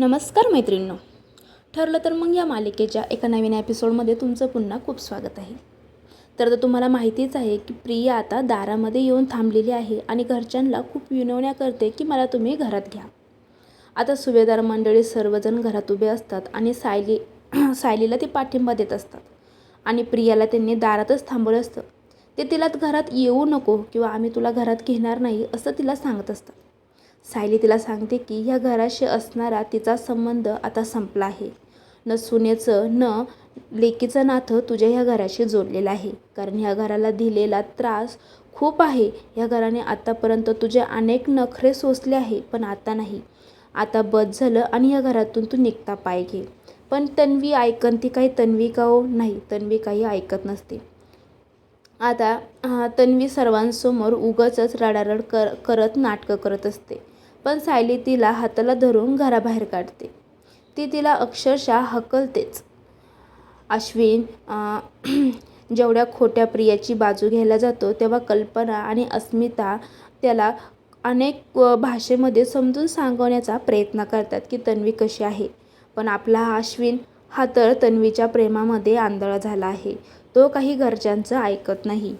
नमस्कार मैत्रिणींनो. ठरलं तर मग या मालिकेच्या एका नवीन एपिसोडमध्ये तुमचं पुन्हा खूप स्वागत आहे. तर आता तुम्हाला माहितीच आहे की प्रिया आता दारामध्ये येऊन थांबलेली आहे आणि घरच्यांना खूप विनवण्या करते की मला तुम्ही घरात घ्या. आता सुभेदार मंडळी सर्वजण घरात उभे असतात आणि सायली सायलीला ते पाठिंबा देत असतात. आणि प्रियाला त्यांनी दारातच थांबवलं असतं. ते तिला घरात येऊ नको किंवा आम्ही तुला घरात घेणार नाही असं तिला सांगत असतात. सायली तिला सांगते की ह्या घराशी असणारा तिचा संबंध आता संपला आहे. न सुनेचं न लेकीचं नातं तुझ्या ह्या घराशी जोडलेलं आहे. कारण ह्या घराला दिलेला त्रास खूप आहे. ह्या घराने आत्तापर्यंत तुझे अनेक नखरे सोसले आहे पण आता नाही. आता बस झालं आणि ह्या घरातून तू निघता पाय घे. पण तन्वी ऐकन ती काही तन्वी का हो? नाही तन्वी काही ऐकत नसते. आता तन्वी सर्वांसमोर उगाचच रडारड कर करत नाटकं करत असते. पण सायली तिला हाताला धरून घराबाहेर काढते. ती तिला अक्षरशः हकलतेच. अश्विन जेवढ्या खोट्या प्रियाची बाजू घ्यायला जातो तेव्हा कल्पना आणि अस्मिता त्याला अनेक भाषेमध्ये समजून सांगवण्याचा प्रयत्न करतात की तन्वी कशी आहे. पण आपला हा अश्विन हा तर तन्वीच्या प्रेमामध्ये आंधळा झाला आहे. तो काही घरच्यांचं ऐकत नाही.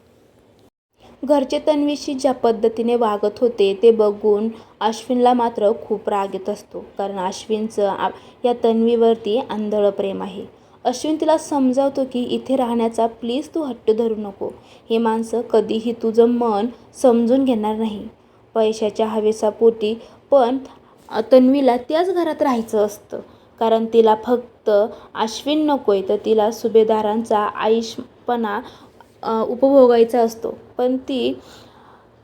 घरचे तन्वीशी ज्या पद्धतीने वागत होते ते बघून अश्विनला मात्र खूप राग येत असतो. कारण अश्विनचं आ या तन्वीवरती आंधळं प्रेम आहे. अश्विन तिला समजावतो की इथे राहण्याचा प्लीज तू हट्ट धरू नको. हे माणसं कधीही तुझं मन समजून घेणार नाही. पैशाच्या हवेसापोटी पण तन्वीला त्याच घरात राहायचं असतं. कारण तिला फक्त अश्विन नको आहे तर तिला सुभेदारांचा आयुषपणा उपभोगायचा असतो. पण ती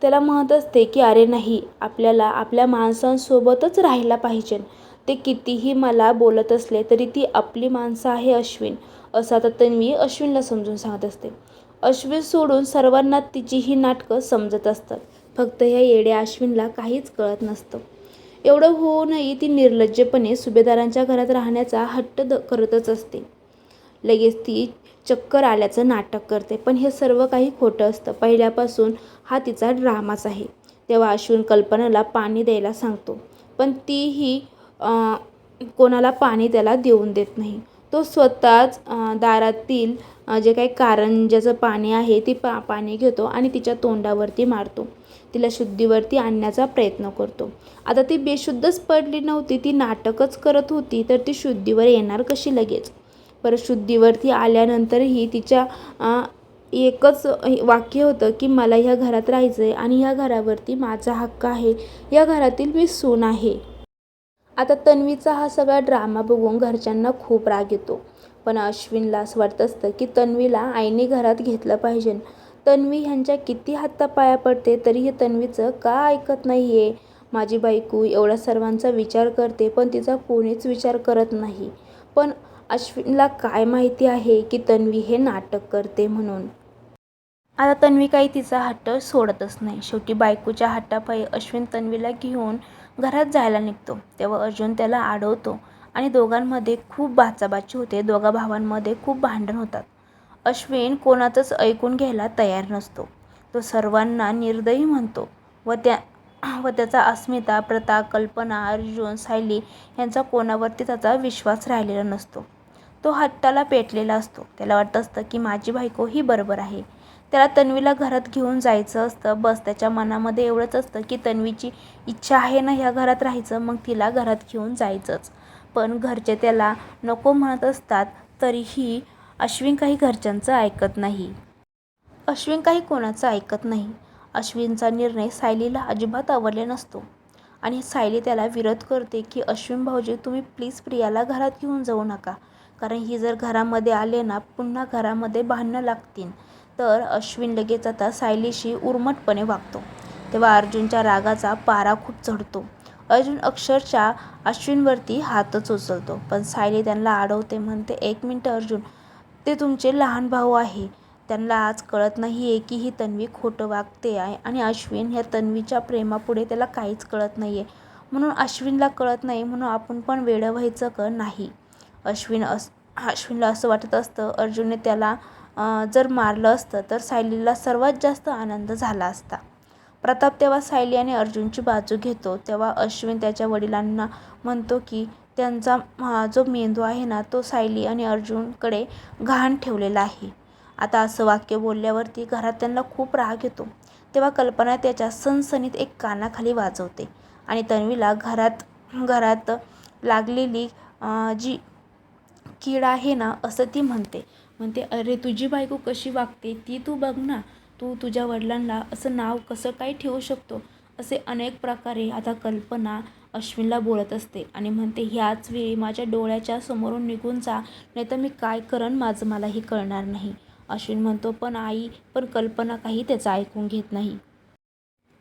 त्याला म्हणत असते की अरे नाही आपल्याला आपल्या माणसांसोबतच राहायला पाहिजे. ते कितीही मला बोलत असले तरी ती आपली माणसं आहे अश्विन. असं आता तन्वी अश्विनला समजून सांगत असते. अश्विन सोडून सर्वांना तिची ही नाटकं समजत असतात. फक्त ह्या येड्या अश्विनला काहीच कळत नसतं. एवढं होऊनही ती निर्लज्जपणे सुभेदारांच्या घरात राहण्याचा हट्ट द करतच असते. लगेच ती चक्कर आल्याचं नाटक करते. पण हे सर्व काही खोटं असतं. पहिल्यापासून हा तिचा ड्रामाच आहे. तेव्हा अश्विन कल्पनाला पाणी द्यायला सांगतो. पण तीही कोणाला पाणी त्याला देऊन देत नाही. तो स्वतःच दारातील जे काही कारंजाचं पाणी आहे ती पा पाणी घेतो आणि तिच्या तोंडावरती मारतो. तिला शुद्धीवरती आणण्याचा प्रयत्न करतो. आता ती बेशुद्धच पडली नव्हती. ती नाटकच करत होती. तर ती शुद्धीवर येणार कशी लगेच? परत शुद्धीवरती आल्यानंतरही तिच्या एकच वाक्य होतं की मला ह्या घरात राहायचं आहे आणि ह्या घरावरती माझा हक्क आहे. या घरातील मी सून आहे. आता तन्वीचा हा सगळा ड्रामा बघून घरच्यांना खूप राग येतो. पण अश्विनला असं वाटत असतं की तन्वीला आईने घरात घेतलं पाहिजे. तन्वी ह्यांच्या किती हातापाया पडते तरी हे तन्वीचं का ऐकत नाही आहे माझी बायको एवढ्या सर्वांचा विचार करते पण तिचा कोणीच विचार करत नाही. पण अश्विनला काय माहिती आहे की तन्वी हे नाटक करते म्हणून? आता तन्वी काही तिचा हट्ट सोडतच नाही. शेवटी बायकोच्या हट्टापायी अश्विन तन्वीला घेऊन घरात जायला निघतो. तेव्हा अर्जुन त्याला अडवतो आणि दोघांमध्ये खूप बाचाबाची होते. दोघा भावांमध्ये खूप भांडण होतात. अश्विन कोणाचंच ऐकून घ्यायला तयार नसतो. तो सर्वांना निर्दयी म्हणतो. व त्या व त्याचा अस्मिता प्रता कल्पना अर्जुन सायली यांचा कोणावरती त्याचा विश्वास राहिलेला नसतो. तो हट्टाला पेटलेला असतो. त्याला वाटत असतं की माझी बायको ही बरोबर आहे. त्याला तन्वीला घरात घेऊन जायचं असतं. बस त्याच्या मनामध्ये एवढंच असतं की तन्वीची इच्छा आहे ना ह्या घरात राहायचं मग तिला घरात घेऊन जायचंच. पण घरचे त्याला नको म्हणत असतात तरीही अश्विन काही घरच्यांचं ऐकत नाही. अश्विन काही कोणाचं ऐकत नाही. अश्विनचा निर्णय सायलीला अजिबात आवडले नसतो. आणि सायली त्याला विरोध करते की अश्विन भाऊजी तुम्ही प्लीज प्रियाला घरात घेऊन जाऊ नका. कारण ही जर घरामध्ये आले ना पुन्हा घरामध्ये भांडणं लागतील. तर अश्विन लगेच आता सायलीशी उर्मटपणे वागतो. तेव्हा अर्जुनच्या रागाचा पारा खूप चढतो अर्जुन अक्षरशः अश्विनवरती हातच उचलतो. पण सायली त्यांना अडवते म्हणते एक मिनटं अर्जुन ते तुमचे लहान भाऊ आहे. त्यांना आज कळत नाही आहे की ही तन्वी खोटं वागते आहे आणि अश्विन ह्या तन्वीच्या प्रेमापुढे त्याला काहीच कळत नाही आहे म्हणून अश्विनला कळत नाही म्हणून आपण पण वेडं व्हायचं का नाही? अश्विन अस अश्विनला असं वाटत असतं अर्जुनने त्याला जर मारलं असतं तर सायलीला सर्वात जास्त आनंद झाला असता. प्रताप तेव्हा सायली आणि अर्जुनची बाजू घेतो तेव्हा अश्विन त्याच्या वडिलांना म्हणतो की त्यांचा जो मेंदू आहे ना तो सायली आणि अर्जुनकडे घाण ठेवलेला आहे. आता असं वाक्य बोलल्यावरती घरात त्यांना खूप राग येतो. तेव्हा कल्पना त्याच्या सणसणीत एक कानाखाली वाजवते आणि तन्वीला घरात घरात लागलेली जी कीड आहे ना असं ती म्हणते. म्हणते अरे तुझी बायको कशी वागते ती तू बघ ना. तू तुझ्या वडिलांना असं नाव कसं काय ठेवू शकतो? असे अनेक प्रकारे आता कल्पना अश्विनला बोलत असते आणि म्हणते ह्याच वेळी माझ्या डोळ्याच्या समोरून निघून जा नाही तर मी काय करन माझं मलाही कळणार नाही. अश्विन म्हणतो पण आई पण कल्पना काही त्याचं ऐकून घेत नाही.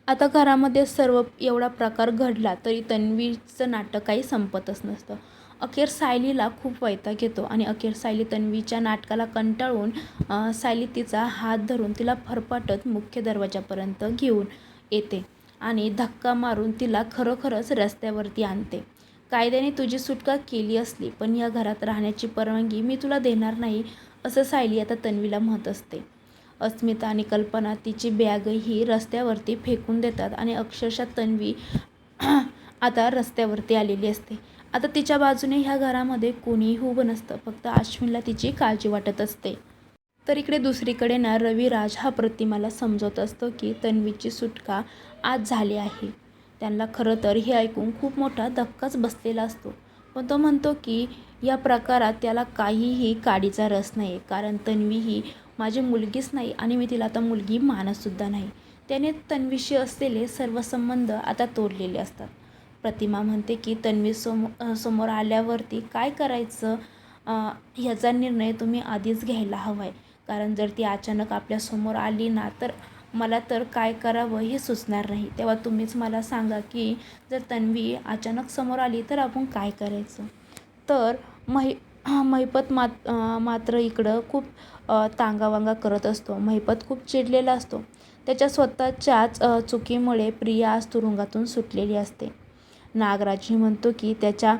आता घरामध्ये सर्व एवढा प्रकार घडला तरी तन्वीचं नाटक काही संपतच नसतं. अखेर सायलीला खूप वैताग येतो आणि अखेर सायली तन्वीच्या नाटकाला कंटाळून सायली तिचा हात धरून तिला फरफाटत मुख्य दरवाजापर्यंत घेऊन येते आणि धक्का मारून तिला खरोखरच रस्त्यावरती आणते. कायद्याने तुझी सुटका केली असली पण या घरात राहण्याची परवानगी मी तुला देणार नाही असं सायली आता तन्वीला म्हणत असते. अस्मिता आणि कल्पना तिची बॅगही रस्त्यावरती फेकून देतात आणि अक्षरशः तन्वी आता रस्त्यावरती आलेली असते. आता तिच्या बाजूने ह्या घरामध्ये कोणीही उभं नसतं. फक्त अश्विनला तिची काळजी वाटत असते. तर इकडे दुसरीकडे ना रविराज हा प्रतिमाला समजवत असतो की तन्वीची सुटका आज झाली आहे. त्यांना खरं तर हे ऐकून खूप मोठा धक्काच बसलेला असतो. पण तो म्हणतो की या प्रकारात त्याला काहीही काडीचा रस नाही कारण तन्वी ही माझी मुलगीच नाही आणि मी तिला आता मुलगी मानतसुद्धा नाही. त्याने तन्वीशी असलेले सर्व संबंध आता तोडलेले असतात. प्रतिमा म्हणते की तन्वी समो समोर आल्यावरती काय करायचं? ह्याचा निर्णय तुम्ही आधीच घ्यायला हवा आहे कारण जर ती अचानक आपल्यासमोर आली ना तर मला तर काय करावं हे सुचणार नाही. तेव्हा तुम्हीच मला सांगा की जर तन्वी अचानक समोर आली तर आपण काय करायचं? तर महि महिपत मात मात्र इकडं खूप तांगावांगा करत असतो. महिपत खूप चिडलेला असतो. त्याच्या स्वतःच्याच चुकीमुळे प्रिया आज तुरुंगातून सुटलेली असते. नागराजही म्हणतो की त्याच्या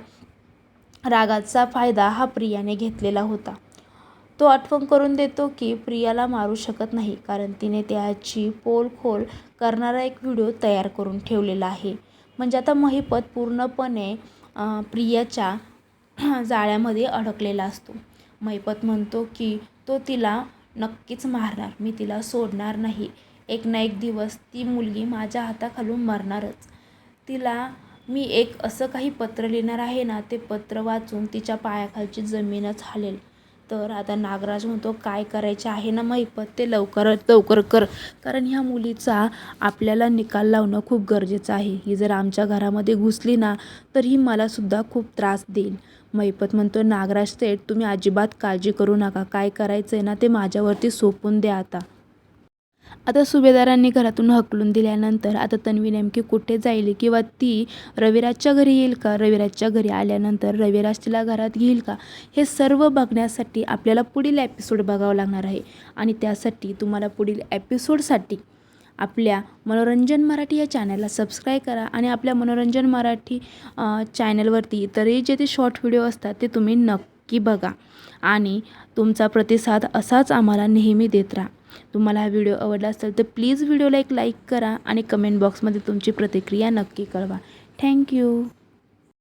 रागाचा फायदा हा प्रियाने घेतलेला होता. तो आठवण करून देतो की प्रियाला मारू शकत नाही कारण तिने त्याची पोलखोल करणारा एक व्हिडिओ तयार करून ठेवलेला आहे. म्हणजे आता महिपत पूर्णपणे प्रियाच्या जाळ्यामध्ये अडकलेला असतो. महिपत म्हणतो की तो तिला नक्कीच मारणार मी तिला सोडणार नाही. एक ना एक दिवस ती मुलगी माझ्या हाताखालून मरणारच. तिला मी एक असं काही पत्र लिहिणार आहे ना ते पत्र वाचून तिच्या पायाखालची जमीनच हालेल तर आता नागराज म्हणतो काय करायचे आहे ना मैपत ते लवकरात लवकर कर. कारण ह्या मुलीचा आपल्याला निकाल लावणं खूप गरजेचं आहे. ही जर आमच्या घरामध्ये घुसली ना तर ही मलासुद्धा खूप त्रास देईल. मैपत म्हणतो नागराज सेठ तुम्ही अजिबात काळजी करू नका. काय करायचं आहे ना ते माझ्यावरती सोपून द्या आता. आता सुभेदारांनी घरातून हकलून दिल्यानंतर आता तन्वी नेमकी कुठे जाईल किंवा ती रविराजच्या घरी येईल का? रविराजच्या घरी आल्यानंतर रविराज तिला घरात घेईल का? हे सर्व बघण्यासाठी आपल्याला पुढील एपिसोड बघावं लागणार आहे. आणि त्यासाठी तुम्हाला पुढील एपिसोडसाठी आपल्या मनोरंजन मराठी या चॅनलला सबस्क्राईब करा आणि आपल्या मनोरंजन मराठी चॅनलवरती इतरही जे ते शॉर्ट व्हिडिओ असतात ते तुम्ही नक्की बघा. आणि तुमचा प्रतिसाद असाच आम्हाला नेहमी देत राहा. तुम्हाला हा व्हिडिओ आवडला असेल तर प्लीज व्हिडिओला एक लाईक करा आणि कमेंट बॉक्समध्ये तुमची प्रतिक्रिया नक्की कळवा. थँक्यू